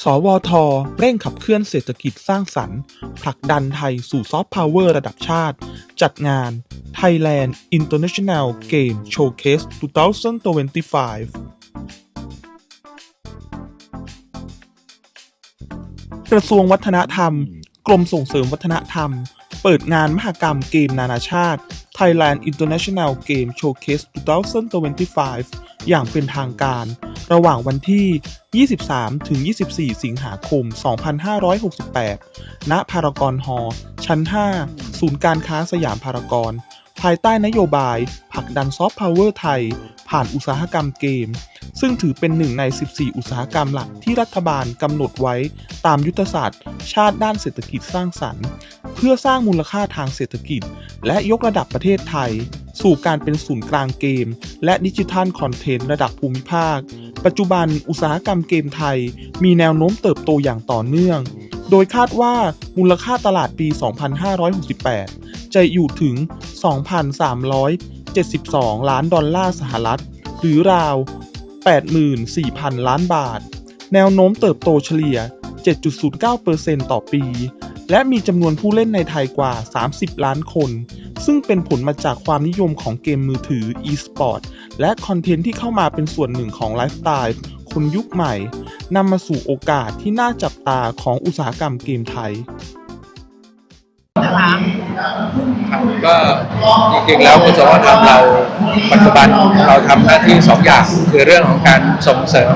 สวท เร่งขับเคลื่อนเศรษฐกิจสร้างสรรค์ ผลักดันไทยสู่ซอฟต์พาวเวอร์ระดับชาติ จัดงาน Thailand International Game Showcase 2025 กระทรวงวัฒนธรรม กรมส่งเสริมวัฒนธรรม เปิดงานมหกรรมเกมนานาชาติ Thailand International Game Showcase 2025 อย่างเป็นทางการ ระหว่างวันที่ 23 ถึง 24 สิงหาคม 2568 ณ พารากอนฮอลล์ชั้น 5 ศูนย์การค้าสยามพารากอน ภายใต้นโยบายผลักดันซอฟต์พาวเวอร์ไทย ผ่านอุตสาหกรรมเกม ซึ่งถือเป็นหนึ่งใน 14 อุตสาหกรรมหลักที่รัฐบาลกำหนดไว้ตามยุทธศาสตร์ ชาติด้านเศรษฐกิจสร้างสรรค์ เพื่อสร้างมูลค่าทางเศรษฐกิจ และยกระดับประเทศไทย สู่การเป็นศูนย์กลางเกม และดิจิทัลคอนเทนต์ระดับภูมิภาค ปัจจุบันอุตสาหกรรมเกมไทย มีแนวโน้มเติบโตอย่างต่อเนื่อง โดยคาดว่ามูลค่าตลาดปี 2568 จะอยู่ถึง 2,372 ล้านดอลลาร์สหรัฐ หรือราว 84,000 ล้านบาท แนวโน้มเติบโตเฉลี่ย 7.09%ต่อปี และมีจำนวนผู้เล่นในไทยกว่า 30 ล้านคน ซึ่งเป็นผลมาจากความนิยมของเกมมือถือ e-sport และคอนเทนต์ที่เข้ามาเป็นส่วนหนึ่งของไลฟ์สไตล์คนยุคใหม่นำมาสู่โอกาสที่น่าจับตาของอุตสาหกรรมเกมไทยนะคะครับก็จริงๆแล้วกระทรวงวัฒนธรรมเราปัจจุบันเราทำหน้าที่สองอย่าง คือเรื่องของการส่งเสริม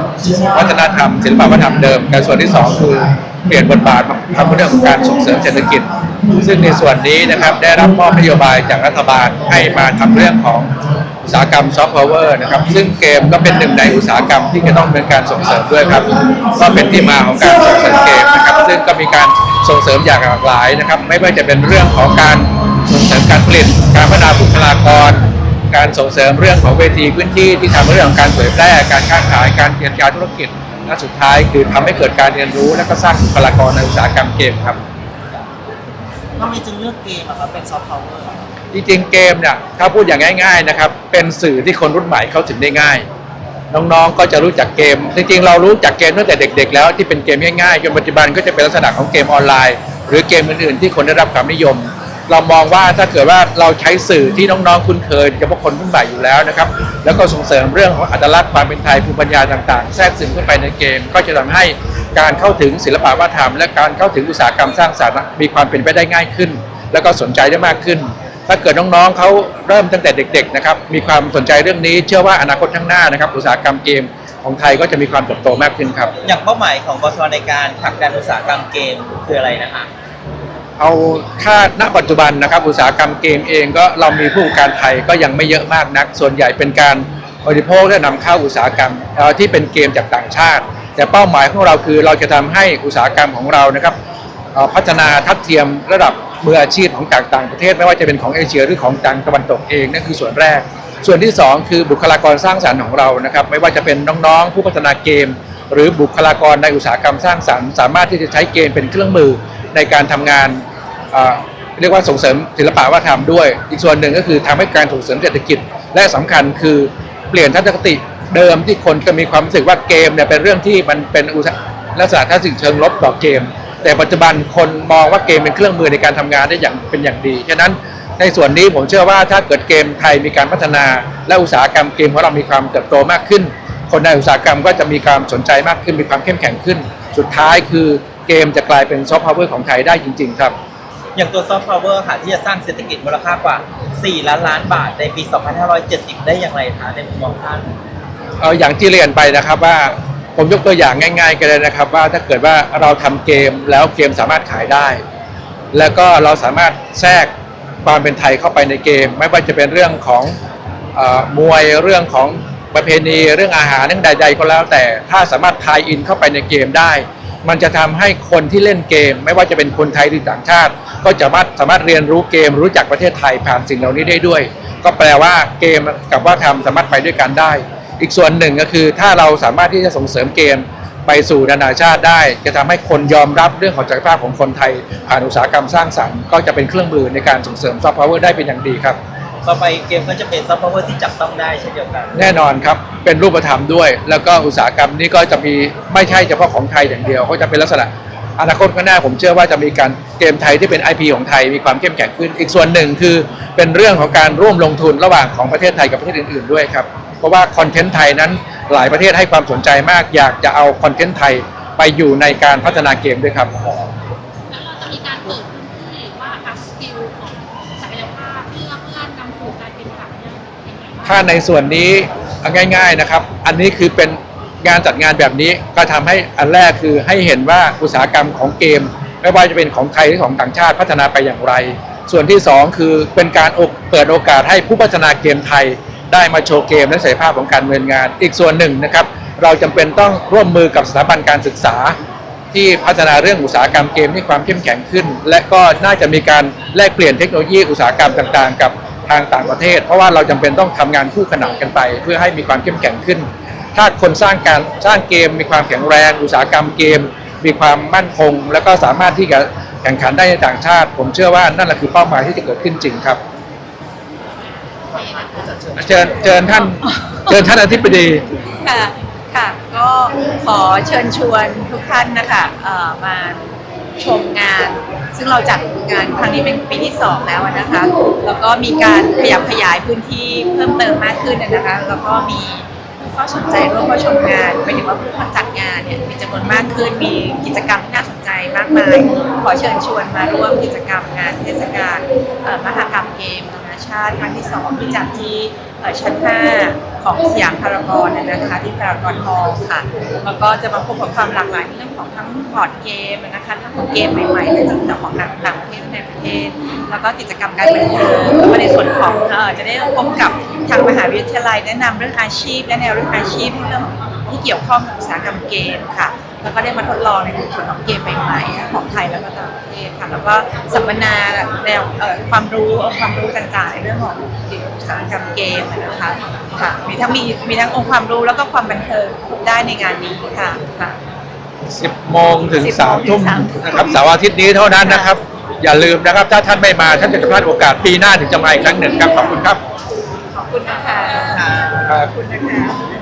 วัฒนธรรมศิลปวัฒนธรรมเดิมแต่ส่วนที่สองคือเปลี่ยนบทบาทมาทำเรื่องของการส่งเสริมเศรษฐกิจ ซึ่งในส่วนนี้นะครับได้รับมอบนโยบายจากรัฐบาลให้มาทำเรื่องของอุตสาหกรรมซอฟต์พาวเวอร์นะครับซึ่งเกมก็เป็นหนึ่งในอุตสาหกรรมที่จะต้องเป็นการส่งเสริมด้วยครับก็เป็นที่มาของการส่งเสริมเกมนะครับซึ่งก็มีการส่งเสริมอย่างหลากหลายนะครับ ไม่ว่าจะเป็นเรื่องของการส่งเสริมการผลิตการพัฒนาบุคลากร การส่งเสริมเรื่องของเวทีพื้นที่ที่ทำเรื่องของการเผยแพร่การค้าขายการเปลี่ยนการธุรกิจและสุดท้ายคือทำให้เกิดการเรียนรู้และก็สร้างบุคลากรในอุตสาหกรรมเกมครับ ทำไมจึงเลือกเกมอะครับเป็นซอฟต์พาวเวอร์ จริงๆเกมเนี่ยถ้าพูดอย่างง่ายๆนะครับเป็นสื่อที่คนรุ่นใหม่เข้าถึงได้ง่าย น้องๆก็จะรู้จักเกม จริงๆ เรารู้จักเกมตั้งแต่เด็ก ๆ แล้วที่เป็นเกมง่ายๆจนปัจจุบันก็จะเป็นลักษณะของเกมออนไลน์ หรือเกมอื่นๆ ที่คนได้รับความนิยม เรามองว่าถ้าเกิดว่าเราใช้สื่อที่น้องๆคุ้นเคยเฉพาะคนรุ่นใหม่อยู่แล้วนะครับแล้วก็ส่งเสริมเรื่องของอัตลักษณ์ความเป็นไทยภูมิปัญญาต่างๆ แทรกซึมเข้าไปในเกม ก็จะทำให้ การเข้าถึงศิลปะวัฒนธรรม และการเข้าถึงอุตสาหกรรมสร้างสรรค์มีความเป็นไปได้ง่ายขึ้น แล้วก็สนใจได้มากขึ้น ถ้าเกิดน้องๆเขาเริ่มตั้งแต่เด็กๆนะครับมีความสนใจเรื่องนี้ เชื่อว่าอนาคตข้างหน้านะครับ อุตสาหกรรมเกมของไทยก็จะมีความเติบโตมากขึ้นครับ อย่างเป้าหมายของบชในการผลักดันอุตสาหกรรมเกมคืออะไรนะคะเอาถ้าณปัจจุบันนะครับ อุตสาหกรรมเกมเองก็เรามีผู้ประกอบการไทยก็ยังไม่เยอะมากนัก ส่วนใหญ่เป็นการบริโภคและนำเข้าอุตสาหกรรมเอ่อที่เป็นเกมจากต่างชาติ แต่เป้าหมายของเราคือเราจะทำให้อุตสาหกรรมของเรานะครับพัฒนาทัดเทียมระดับมืออาชีพของจากต่างประเทศ ไม่ว่าจะเป็นของเอเชียหรือของทางตะวันตกเองนั่นคือส่วนแรก ส่วนที่สองคือบุคลากรสร้างสรรค์ของเรานะครับ ไม่ว่าจะเป็นน้องๆ ผู้พัฒนาเกม หรือบุคลากรในอุตสาหกรรมสร้างสรรค์ สามารถที่จะใช้เกมเป็นเครื่องมือในการทำงานเรียกว่าส่งเสริมศิลปะวัฒนธรรมด้วย อีกส่วนหนึ่งก็คือทำให้การส่งเสริมเศรษฐกิจและสำคัญคือเปลี่ยนทัศนคติ เดิมที่คนก็มีความรู้สึกว่าเกมเนี่ยเป็นเรื่องที่มันเป็นอุตสาหลักษณะทัศนคติเชิงลบต่อเกม แต่ปัจจุบันคนมองว่าเกมเป็นเครื่องมือในการทำงานได้อย่างเป็นอย่างดีฉะนั้นในส่วนนี้ผมเชื่อว่าถ้าเกิดเกมไทยมีการพัฒนา และอุตสาหกรรมเกมของเรามีความเติบโตมากขึ้น คนในอุตสาหกรรมก็จะมีความสนใจมากขึ้นมีความเข้มแข็งขึ้น สุดท้ายคือเกมจะกลายเป็นซอฟต์พาวเวอร์ของไทยได้จริง ๆ ครับอย่างตัวซอฟต์พาวเวอร์ค่ะที่จะสร้างเศรษฐกิจมูลค่ากว่า 4 ล้านล้านบาทในปี 2570 ได้อย่างไรคะในมุมมองท่าน อออย่างที่เรียนไปนะครับว่าผมยกตัวอย่างง่ายๆกันเลยนะครับ ว่าถ้าเกิดว่าเราทำเกมแล้วเกมสามารถขายได้ แล้วก็เราสามารถแทรกความเป็นไทยเข้าไปในเกม ไม่ว่าจะเป็นเรื่องของออมวยเรื่องของประเพณีเรื่องอาหารเรื่องใด ๆ ก็แล้ว แต่ถ้าสามารถทายอินเข้าไปในเกมได้ มันจะทำให้คนที่เล่นเกม ไม่ว่าจะเป็นคนไทยหรือต่างชาติ ก็จะสามารถสามารถเรียนรู้เกมรู้จักประเทศไทยผ่านสิ่งเหล่านี้ได้ด้วย ก็แปลว่าเกมกับว่าทำสามารถไปด้วยกันได้ อีกส่วนหนึ่งก็คือถ้าเราสามารถที่จะส่งเสริมเกมไปสู่นานาชาติได้ จะทำให้คนยอมรับเรื่องของศักยภาพของคนไทย ผ่านอุตสาหกรรมสร้างสรรค์ก็จะเป็นเครื่องมือในการส่งเสริมซอฟต์พาวเวอร์ได้เป็นอย่างดีครับต่อไปเกมก็จะเป็นซัพพลายเออร์ที่จับต้องได้เช่นเดียวกัน แน่นอนครับเป็นรูปธรรมด้วย แล้วก็อุตสาหกรรมนี้ก็จะมีไม่ใช่เฉพาะของไทยอย่างเดียวเขาจะเป็นลักษณะอนาคตข้างหน้าผมเชื่อว่าจะมีการเกมไทยที่เป็น IP ของไทยมีความเข้มแข็งขึ้น อีกส่วนหนึ่งคือเป็นเรื่องของการร่วมลงทุนระหว่างของประเทศไทยกับประเทศอื่นๆด้วยครับ เพราะว่าคอนเทนต์ไทยนั้นหลายประเทศให้ความสนใจมาก อยากจะเอาคอนเทนต์ไทยไปอยู่ในการพัฒนาเกมด้วยครับแล้วเราจะมีการเปิดพื้นที่หรือว่าอัพสกิลของศักยภาพเพื่อเพื่อนำสู่การเป็นแบบนี้ยังไงบ้างถ้าในส่วนนี้เอาง่าย ๆนะครับ อันนี้คือเป็นงานจัดงานแบบนี้ก็ทำให้อันแรกคือให้เห็นว่าอุตสาหกรรมของเกม ไม่ว่าจะเป็นของไทยหรือของต่างชาติพัฒนาไปอย่างไร ส่วนที่สองคือเป็นการโอเปิดโอกาสให้ผู้พัฒนาเกมไทย ได้มาโชว์เกมและศักยภาพของการเนินงงาน อีกส่วนหนึ่งนะครับ เราจำเป็นต้องร่วมมือกับสถาบันการศึกษา ที่พัฒนาเรื่องอุตสาหกรรมเกมให้ความเข้มแข็งขึ้น และก็น่าจะมีการแลกเปลี่ยนเทคโนโลยีอุตสาหกรรมต่างๆ กับทางต่างประเทศ เพราะว่าเราจำเป็นต้องทำงานคู่ขนานกันไป เพื่อให้มีความเข้มแข็งขึ้น ถ้าคนสร้างการสร้างเกม มีความแข็งแรง อุตสาหกรรมเกม มีความมั่นคง แล้วก็สามารถที่จะแข่งขันได้ในต่างชาติ ผมเชื่อว่านั่นแหละคือเป้าหมายที่จะเกิดขึ้นจริงครับ เชิญเชิญท่านเชิญท่านอธิบดี ค่ะ ค่ะ ก็ขอเชิญชวนทุกท่านนะคะเอ่อมาชมงาน ซึ่งเราจัดงานครั้งนี้เป็นปีที่สองแล้วนะคะ แล้วก็มีการขยับขยายพื้นที่เพิ่มเติมมากขึ้นนะคะ แล้วก็มีผู้เข้าสนใจร่วมเข้าชมงานหมายถึงว่าผู้คนจัดงานเนี่ยมีจำนวนมากขึ้น มีกิจกรรมที่น่าสนใจมากมาย ขอเชิญชวนมาร่วมกิจกรรมงานเทศกาลเอ่อมหกรรมเกมนานาชาติครั้งที่สองที่จัดที่ชั้น 5 ของสยามพารากอนนะคะที่พารากอนฮอลล์ค่ะ แล้วก็จะมาพบกับความหลากหลายในเรื่องของทั้งบอร์ดเกมนะคะทั้งเกมใหม่ๆและจากของต่างต่างประเทศในประเทศ แล้วก็กิจกรรมการบันเทิงแล้วก็ในส่วนของจะได้พบกับทางมหาวิทยาลัยแนะนำเรื่องอาชีพ และแนวเรื่องอาชีพเรื่องที่เกี่ยวข้องกับอุตสาหกรรมเกมค่ะ แล้วก็ได้มาทดลองในส่วนของเกมใหม่ๆของไทยแล้วก็ต่างประเทศค่ะแล้วก็สัมมนาแนวเอ่อความรู้เอาความรู้ต่างๆในเรื่องของอุตสาหกรรมเกมนะคะค่ะมีทั้งมีมีทั้งองค์ความรู้แล้วก็ความบันเทิงพบได้ในงานนี้ค่ะค่ะ10โมงถึง10 3ทุ่มถึง3ทุ่มนะครับเสาร์อาทิตย์นี้เท่านั้นนะครับ อย่าลืมนะครับ ถ้าท่านไม่มาท่านจะพลาดโอกาสปีหน้าถึงจะมาอีกครั้งหนึ่งครับขอบคุณครับ ขอบคุณนะคะครับขอบคุณนะคะ